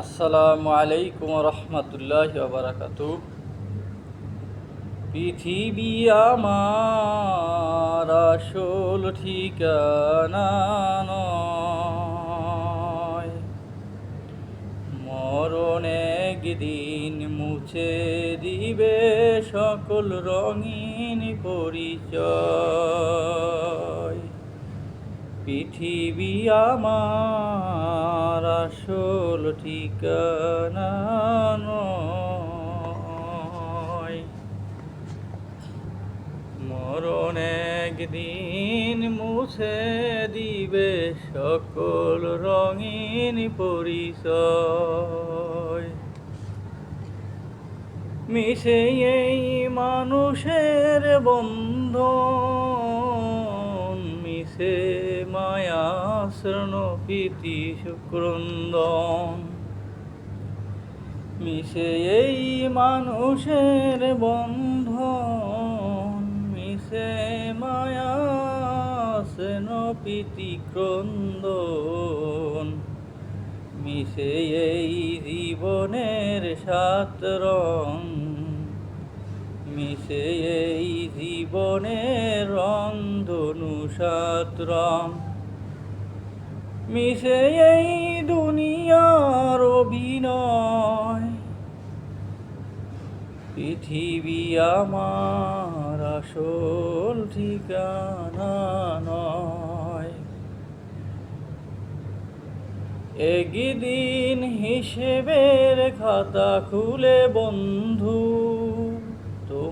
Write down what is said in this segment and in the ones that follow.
আসসালামু আলাইকুম রহমতুল্লাহ বারাকাত পৃথিবী আমার আসল ঠিকানা নয়। মরণ একদিন মুছে দিবে সকল রঙিন পরিচয়। পৃথিবী আমার আসল ঠিকানা মরণ একদিন মুছে দিবে সকল রঙিন পরিচয়। মিশে এই মানুষের বন্ধন মিশে মায়া শ্রণ প্রীতি শুক্রন্দন মিশে এই মানুষের বন্ধন, মিশে মায়া শ্রেণ প্রীতি ক্রন্দন। মিশে এই জীবনের সাত রং। মিশে এই জীবনের রং ধনু সাত রং মিশে এই দুনিয়ার অভিনয়। পৃথিবী আমার আসল ঠিকানা নয়। একদিন হিসেবের খাতা খুলে বন্ধু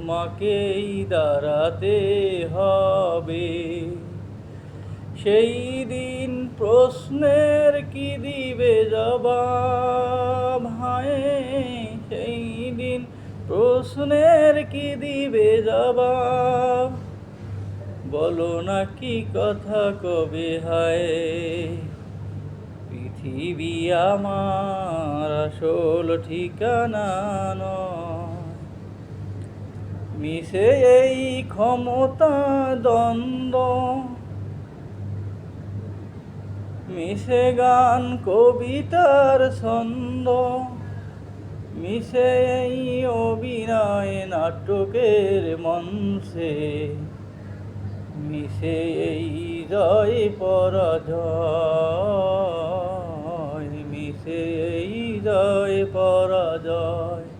তোমাকেই দাঁড়াতে হবে। সেই দিন প্রশ্নের কি দিবে জবাব? হায়, সেই দিন প্রশ্নের কি দিবে জবাব? বলো না কি কথা কবে হায়? পৃথিবী আমার আসল ঠিকানা নয়। মিশে এই ক্ষমতা দ্বন্দ্ব। মিশে গান, কবিতার ছন্দ। মিশে এই অভিনয় নাটকের মঞ্চে। মিশে এই জয়, পরাজয়। মিশে এই জয়, পরাজয়।